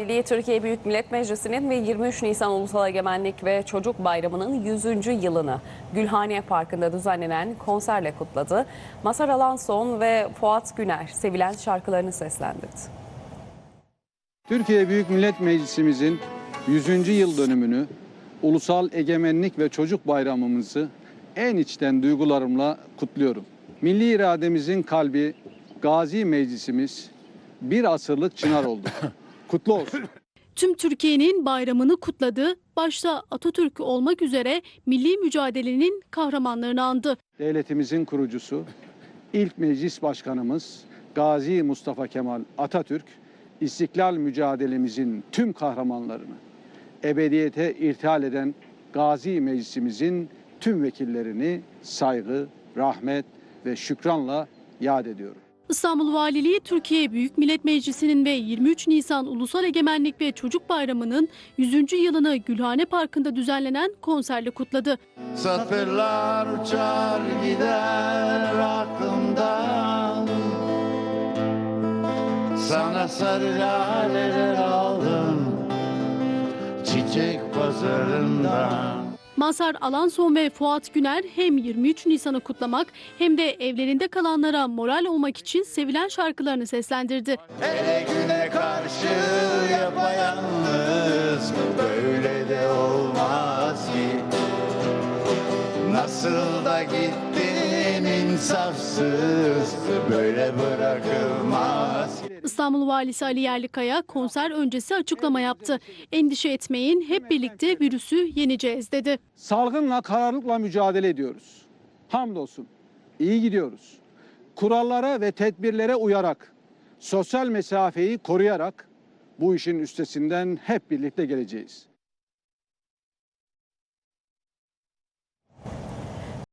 Milli Türkiye Büyük Millet Meclisi'nin ve 23 Nisan Ulusal Egemenlik ve Çocuk Bayramı'nın 100. yılını Gülhane Parkı'nda düzenlenen konserle kutladı. Masar Alanson ve Fuat Güner sevilen şarkılarını seslendirdi. Türkiye Büyük Millet Meclisimizin 100. yıl dönümünü, Ulusal Egemenlik ve Çocuk Bayramımızı en içten duygularımla kutluyorum. Milli irademizin kalbi Gazi Meclisimiz bir asırlık çınar oldu. Kutlu olsun. Tüm Türkiye'nin bayramını kutladı, başta Atatürk olmak üzere milli mücadelenin kahramanlarını andı. Devletimizin kurucusu, ilk meclis başkanımız Gazi Mustafa Kemal Atatürk, İstiklal mücadelemizin tüm kahramanlarını, ebediyete irtihal eden Gazi Meclisimizin tüm vekillerini saygı, rahmet ve şükranla yad ediyorum. İstanbul Valiliği Türkiye Büyük Millet Meclisi'nin ve 23 Nisan Ulusal Egemenlik ve Çocuk Bayramı'nın 100. yılını Gülhane Parkı'nda düzenlenen konserle kutladı. Satırlar uçar gider aklımdan Sana sarı laleler aldım Çiçek pazarından Mazhar Alanson ve Fuat Güner hem 23 Nisan'ı kutlamak hem de evlerinde kalanlara moral olmak için sevilen şarkılarını seslendirdi. Hele güne karşı yapayalnız Böyle de olmaz ki Nasıl da gittin insafsız Böyle bırakılmaz ki İstanbul Valisi Ali Yerlikaya konser öncesi açıklama yaptı. Endişe etmeyin hep birlikte virüsü yeneceğiz dedi. Salgınla kararlılıkla mücadele ediyoruz. Hamdolsun. iyi gidiyoruz. Kurallara ve tedbirlere uyarak, sosyal mesafeyi koruyarak bu işin üstesinden hep birlikte geleceğiz.